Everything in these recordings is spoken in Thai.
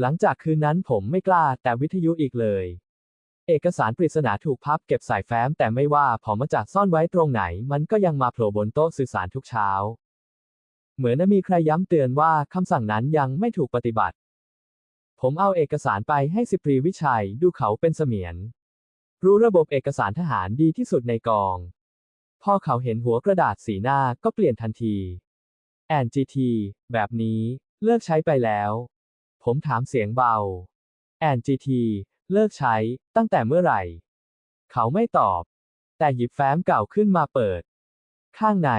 หลังจากคืนนั้นผมไม่กล้าแต่วิทยุอีกเลย เอกสารปริศนาถูกพับเก็บใส่แฟ้มแต่ไม่ว่าผมมาจากซ่อนไว้ตรงไหน มันก็ยังมาโผล่บนโต๊ะสื่อสารทุกเช้า เหมือนมีใครย้ำเตือนว่าคำสั่งนั้นยังไม่ถูกปฏิบัติ ผมเอาเอกสารไปให้สิบตรีวิชัยดูเขาเป็นเสมียน รู้ระบบเอกสารทหารดีที่สุดในกอง พอเขาเห็นหัวกระดาษสีหน้าก็เปลี่ยนทันทีแอนจีทีแบบนี้เลิกใช้ไปแล้ว ผมถามเสียงเบา แอนจีทีเลิกใช้ ตั้งแต่เมื่อไหร่ เขาไม่ตอบ แต่หยิบแฟ้มเก่าขึ้นมาเปิด ข้างใน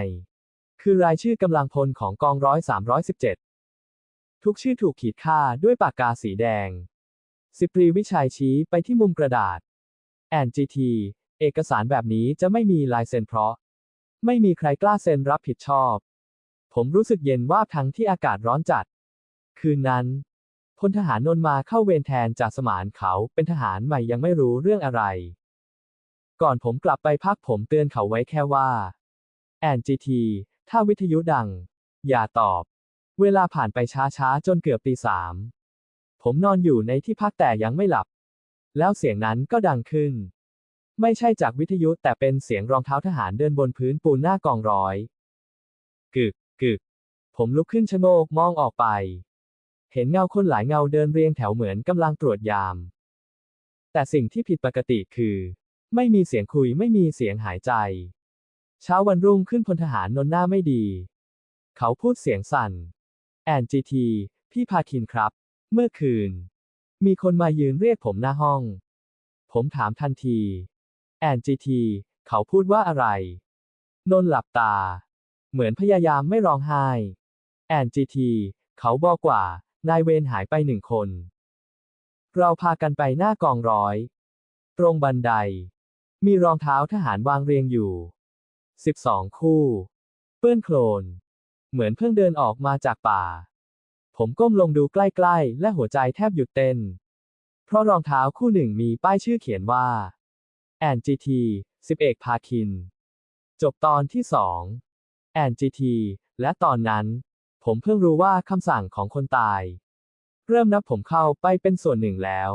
คือรายชื่อกำลังพลของกองร้อยสามร้อยสิบเจ็ดทุกชื่อถูกขีดค่าด้วยปากกาสีแดง สิบตรีวิชัยชี้ไปที่มุมกระดาษ แอนจีทีเอกสารแบบนี้จะไม่มีลายเซ็นเพราะ ไม่มีใครกล้าเซ็นรับผิดชอบ ผมรู้สึกเย็นว่าทั้งที่อากาศร้อนจัด คืนนั้น พลทหารนนมาเข้าเวรแทนจากสมานเขาเป็นทหารใหม่ยังไม่รู้เรื่องอะไร ก่อนผมกลับไปพักผมเตือนเขาไว้แค่ว่า แอนจีทีถ้าวิทยุดัง อย่าตอบ เวลาผ่านไปช้าๆ จนเกือบตีสามผมนอนอยู่ในที่พักแต่ยังไม่หลับ แล้วเสียงนั้นก็ดังขึ้น ไม่ใช่จากวิทยุแต่เป็นเสียงรองเท้าทหารเดินบนพื้นปูนหน้ากองร้อย กึกกึกผมลุกขึ้นชะโงกมองออกไป เห็นเงาคนหลายเงาเดินเรียงแถวเหมือนกำลังตรวจยาม แต่สิ่งที่ผิดปกติคือ ไม่มีเสียงคุยไม่มีเสียงหายใจ เช้าวันรุ่งขึ้นพลทหารนนหน้าไม่ดี เขาพูดเสียงสั่น แอนจีที พี่พาคินครับ เมื่อคืน มีคนมายืนเรียกผมหน้าห้อง ผมถามทันที แอนจีที เขาพูดว่าอะไร นนหลับตา เหมือนพยายามไม่ร้องไห้ แอนจีที เขาบอกว่า นายเวรหายไปหนึ่งคน เราพากันไปหน้ากองร้อย ตรงบันได มีรองเท้าทหารวางเรียงอยู่12คู่ เปื้อนโคลน เหมือนเพิ่งเดินออกมาจากป่า ผมก้มลงดูใกล้ๆ และหัวใจแทบหยุดเต้น เพราะรองเท้าคู่หนึ่งมีป้ายชื่อเขียนว่า แอนจีทีสิบเอกพาคิน จบตอนที่สองแอนจีทีและตอนนั้น ผมเพิ่งรู้ว่าคำสั่งของคนตาย เริ่มนับผมเข้าไปเป็นส่วนหนึ่งแล้ว